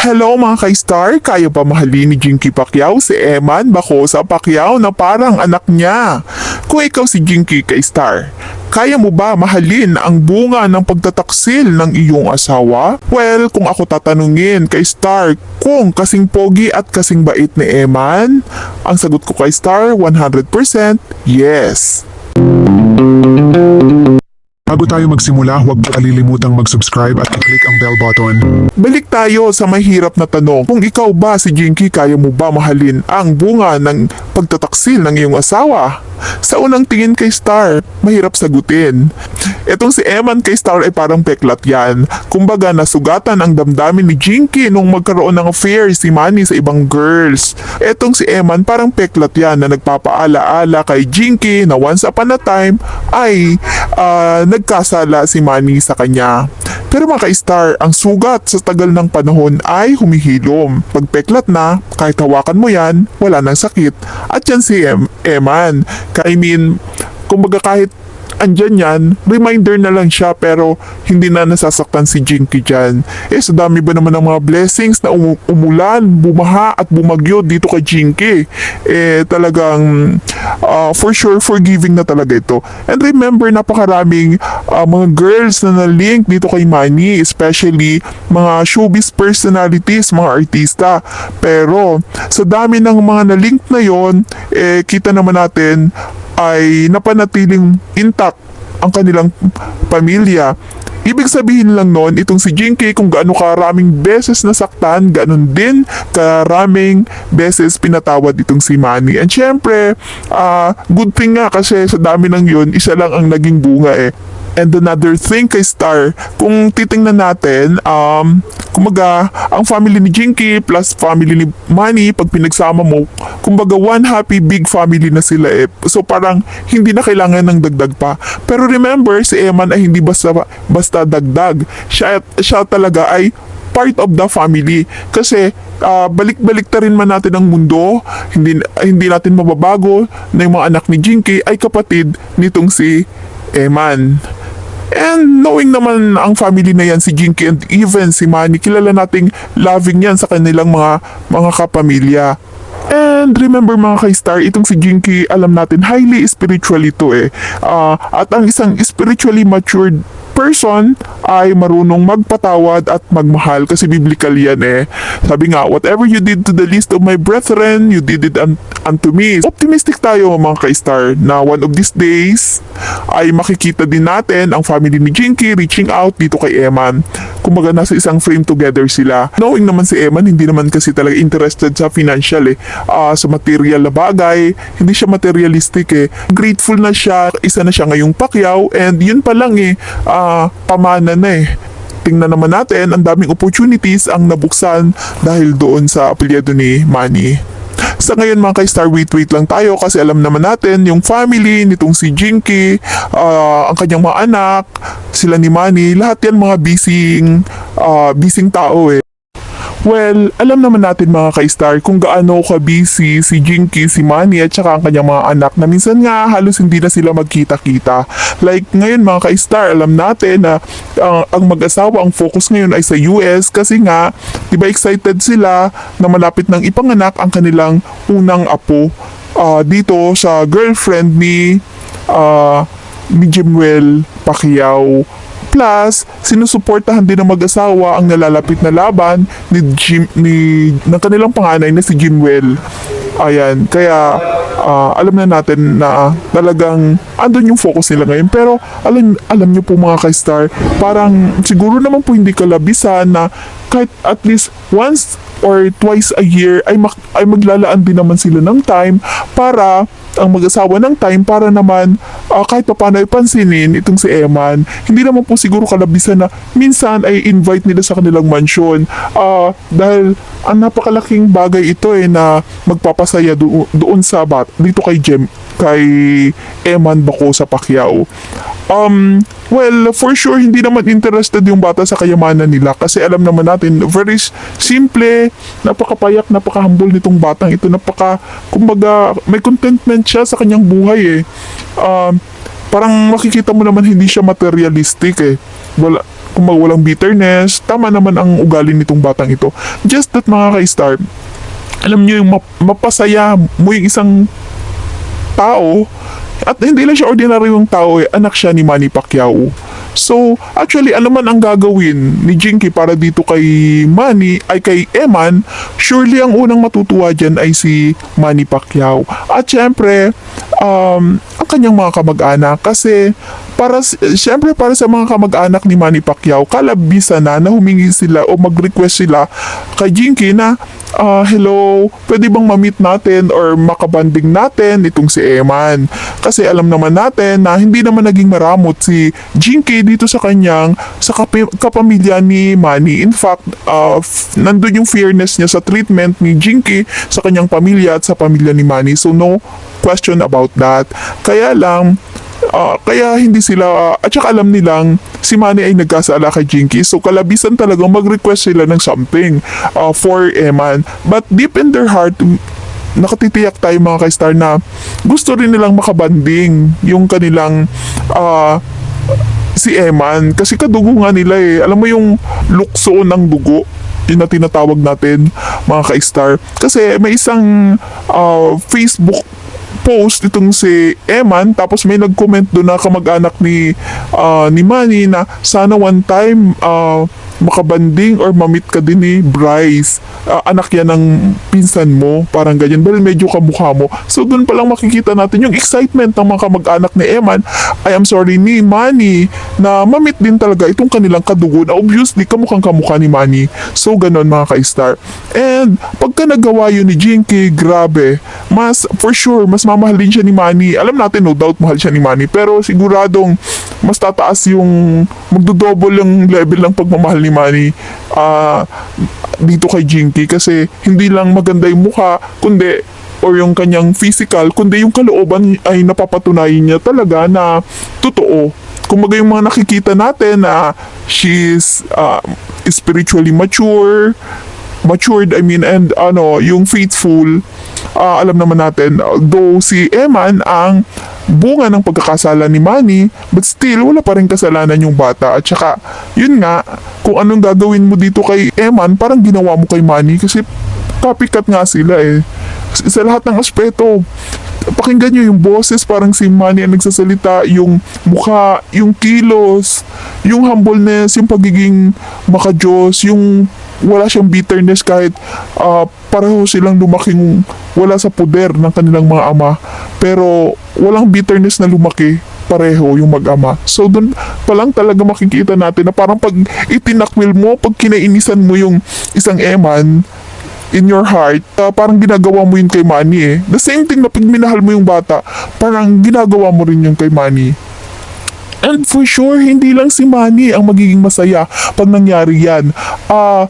Hello mga ka-star, kaya pa mahalin ni Jinky Pacquiao si Eman Bacosa Pacquiao na parang anak niya. Kung ikaw si Jinky ka-star, kaya mo ba mahalin ang bunga ng pagtataksil ng iyong asawa? Well, kung ako tatanungin kay Star kung kasing pogi at kasing bait ni Eman, ang sagot ko kay Star 100% yes. Bago tayo magsimula, huwag kalilimutang mag-subscribe at i-click ang bell button. Balik tayo sa mahirap na tanong. Kung ikaw ba si Jinky, kaya mo ba mahalin ang bunga ng pagtataksil ng iyong asawa? Sa unang tingin kay Star, mahirap sagutin. Etong si Eman kay Star ay parang peklat yan. Kumbaga nasugatan ang damdamin ni Jinky nung magkaroon ng affair si Manny sa ibang girls. Etong si Eman parang peklat yan na nagpapaala-ala kay Jinky na once upon a time ay ah, nagkasala si Manny sa kanya. Pero mga ka-star, ang sugat sa tagal ng panahon ay humihilom. Pag peklat na, kahit hawakan mo yan, wala nang sakit. At yan si em Eman. I mean, kumbaga kahit andyan yan, reminder na lang siya pero hindi na nasasaktan si Jinky dyan. Eh sa dami ba naman ng mga blessings na umu- umulan, bumaha at bumagyo dito kay Jinky. Eh talagang ah, for sure forgiving na talaga ito. And remember napakaraming ah, mga girls na na-link dito kay Manny, especially mga showbiz personalities, mga artista. Pero sa dami ng mga na-link na yon, eh kita naman natin ay napanatiling intact ang kanilang pamilya. Ibig sabihin lang nun, itong si Jinky kung gaano karaming beses nasaktan, ganon din karaming beses pinatawad itong si Manny. And syempre, ah, good thing nga kasi sa dami ng yun, isa lang ang naging bunga eh. And another thing kay Star, kung titingnan natin, um, kumaga, ang family ni Jinky plus family ni Manny, pag pinagsama mo, kumbaga one happy big family na sila eh. So parang hindi na kailangan ng dagdag pa. Pero remember, si Eman ay hindi basta, basta dagdag. Siya, siya talaga ay part of the family kasi ah, balik-balik ta rin man natin ang mundo hindi hindi natin mababago na yung mga anak ni Jinky ay kapatid nitong si Eman And knowing naman ang family na yan, si Jinky and even si Manny, kilala nating loving yan sa kanilang mga mga kapamilya. And remember mga ka-star, itong si Jinky, alam natin, highly spiritual ito eh. Ah, at ang isang spiritually matured person ay marunong magpatawad at magmahal kasi biblical yan eh. Sabi nga, whatever you did to the least of my brethren, you did it un- unto me. Optimistic tayo mga ka-star na one of these days ay makikita din natin ang family ni Jinky reaching out dito kay Eman. Kumbaga nasa isang frame together sila. Knowing naman si Eman, hindi naman kasi talaga interested sa financial eh. Ah, sa material na bagay, hindi siya materialistic eh. Grateful na siya, isa na siya ngayong Pacquiao and yun pa lang eh, pamana na eh tingnan naman natin, ang daming opportunities ang nabuksan dahil doon sa apelyido ni Manny. Sa ngayon mga ka-star, wait wait lang tayo kasi alam naman natin yung family nitong si Jinky, ah, ang kanyang mga anak, sila ni Manny, lahat yan mga busy, ah, busy tao eh. Well, alam naman natin mga ka-star kung gaano ka-busy si Jinky, si Manny at saka ang kanyang mga anak na minsan nga halos hindi na sila magkita-kita. Like ngayon mga ka-star, alam natin na ang- ang mag-asawa, ang focus ngayon ay sa US kasi nga, di ba excited sila na malapit ng ipanganak ang kanilang unang apo ah, dito sa girlfriend ni ah, ni Jimwell Pacquiao. Plus, sinusuportahan din ng mag-asawa ang nalalapit na laban ni Jim, ni, ng kanilang panganay na si Jimwell. Ayan, kaya ah, alam na natin na talagang andun yung focus nila ngayon. Pero alam, alam niyo po mga ka-star, parang siguro naman po hindi kalabisan na kahit at least once or twice a year ay, ay maglalaan din naman sila ng time para ang mag-asawa ng time para naman ah, kahit pa paano ipansinin itong si Eman. Hindi naman po siguro kalabisan na minsan ay invite nila sa kanilang mansion Ah, dahil ang napakalaking bagay ito eh na magpapasaya do- doon sa bat dito kay Jem kay Eman Bako sa Pacquiao. Um, well, for sure, hindi naman interested yung bata sa kayamanan nila kasi alam naman natin, very simple, napakapayak, napaka-humble nitong batang ito, napaka, kumbaga, may contentment siya sa kanyang buhay eh. Um, parang makikita mo naman hindi siya materialistic eh. Wala, kung walang bitterness, tama naman ang ugali nitong batang ito. Just that mga ka-star, alam nyo yung map- mapasaya mo yung isang tao at hindi lang siya ordinaryong tao eh, anak siya ni Manny Pacquiao. So, actually, alam man ang gagawin ni Jinky para dito kay Manny, ay kay Eman, surely ang unang matutuwa dyan ay si Manny Pacquiao. At syempre, um, ang kanyang mga kamag-anak kasi para s- syempre para sa mga kamag-anak ni Manny Pacquiao, kalabisan na na humingi sila o mag-request sila kay Jinky na ah, hello, pwede bang ma-meet natin or makabanding natin itong si Eman? Kasi alam naman natin na hindi naman naging maramot si Jinky dito sa kanyang sa kapi- kapamilya ni Manny. In fact, f- nandun yung fairness niya sa treatment ni Jinky sa kanyang pamilya at sa pamilya ni Manny. So no question about that. Kaya lang, Ah, kaya hindi sila, at saka alam nilang si Manny ay nagkasala kay Jinky. So kalabisan talagang mag-request sila ng something ah, for Eman. But deep in their heart, nakatitiyak tayo mga ka-star na gusto rin nilang makabanding yung kanilang ah, si Eman. Kasi kadugo nga nila eh. Alam mo yung lukso ng dugo yun na tinatawag natin mga ka-star. Kasi may isang ah, Facebook post itong si Eman tapos may nag-comment doon na kamag-anak ni ah, ni Manny na sana one time ah, makabanding or mamit ka din ni Bryce. Ah, anak yan ng pinsan mo, parang ganyan. Pero medyo kamukha mo. So doon pa lang makikita natin yung excitement ng mga kamag-anak ni Eman. I am sorry ni Manny na mamit din talaga itong kanilang kadugo na obviously kamukhang kamukha ni Manny. So ganon mga ka-star. And pagka nagawa yun ni Jinky, grabe. Mas, for sure, mas mamahalin siya ni Manny. Alam natin, no doubt mahal siya ni Manny. Pero siguradong mas tataas yung magdodouble yung level ng pagmamahal ni Manny ah, dito kay Jinky. Kasi hindi lang maganda yung mukha kundi or yung kanyang physical kundi yung kalooban ay napapatunayan niya talaga na totoo. Kumbaga yung mga nakikita natin na she's ah, spiritually mature matured I mean and ano yung faithful ah, alam naman natin though si Eman ang bunga ng pagkakasala ni Manny but still wala pa rin kasalanan yung bata. At saka yun nga kung anong gagawin mo dito kay Eman parang ginawa mo kay Manny kasi copycat nga sila eh. Sa lahat ng aspeto pakinggan nyo yung boses parang si Manny ang nagsasalita yung mukha yung kilos yung humbleness yung pagiging makajos yung wala siyang bitterness kahit ah, pareho silang lumaking wala sa poder ng kanilang mga ama pero walang bitterness na lumaki pareho yung mag-ama. So doon pa lang talaga makikita natin na parang pag itinakwil mo, pag kinainisan mo yung isang eman, in your heart, ah, parang ginagawa mo yun kay Manny eh. The same thing na pag minahal mo yung bata, parang ginagawa mo rin yung kay Manny. And for sure, hindi lang si Manny ang magiging masaya pag nangyari yan. Ah,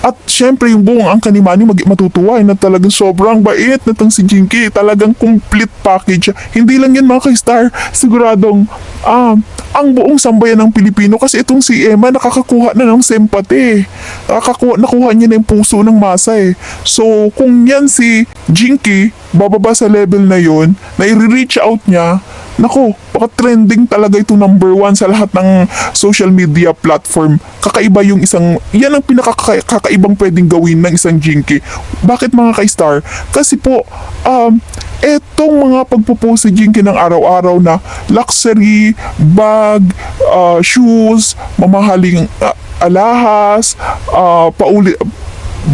at syempre yung buong angka ni Manny mag matutuwa eh, na talagang sobrang bait na tong si Jinky. Talagang complete package. Hindi lang yan mga ka-star. Siguradong ah, ang buong sambayan ng Pilipino kasi itong si Emma nakakakuha na ng sympathy. Nakakakuha, nakuha niya na yung puso ng masa eh. So kung yan si Jinky, bababa sa level na yon na i-reach out niya, Nako, baka trending talaga ito number one sa lahat ng social media platform. Kakaiba yung isang, yan ang pinakakakaibang pwedeng gawin ng isang Jinky. Bakit mga ka-star? Kasi po, um, etong mga pagpo-post si Jinky ng araw-araw na luxury, bag, uh, shoes, mamahaling uh, alahas, uh, pauli,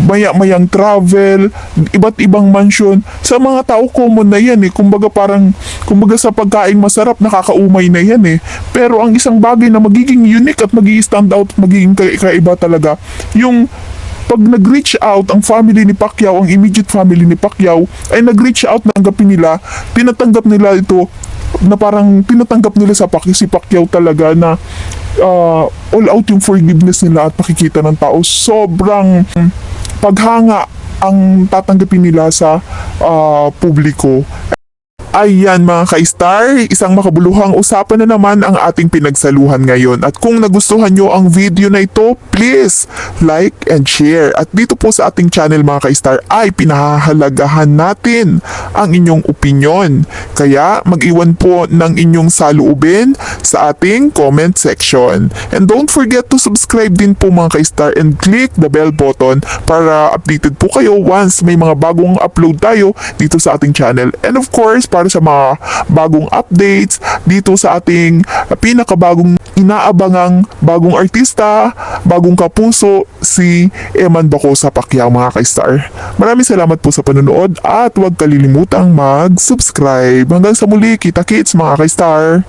maya-mayang travel, iba't ibang mansion. Sa mga tao common na yan eh. Kumbaga parang, kumbaga sa pagkain masarap, nakakaumay na yan eh. Pero ang isang bagay na magiging unique at magiging stand out, magiging ka- kaiba talaga, yung pag nag-reach out ang family ni Pacquiao, ang immediate family ni Pacquiao, ay nag-reach out na tanggapin nila, tinatanggap nila ito na parang tinatanggap nila sa Pacquiao, si Pacquiao talaga na ah, all out yung forgiveness nila at pakikita ng tao. Sobrang paghanga ang tatanggapin nila sa ah, publiko. Ayan mga ka-star, isang makabuluhang usapan na naman ang ating pinagsaluhan ngayon. At kung nagustuhan nyo ang video na ito, please like and share. At dito po sa ating channel mga ka-star ay pinahahalagahan natin ang inyong opinion. Kaya mag-iwan po ng inyong saluubin sa ating comment section. And don't forget to subscribe din po mga ka-star and click the bell button para updated po kayo once may mga bagong upload tayo dito sa ating channel. And of course, para sa mga bagong updates dito sa ating pinakabagong inaabangang bagong artista, bagong kapuso, si Eman Bacosa Pacquiao mga ka-star. Maraming salamat po sa panonood at huwag kalilimutang mag-subscribe. Hanggang sa muli, kita-kits mga ka-star.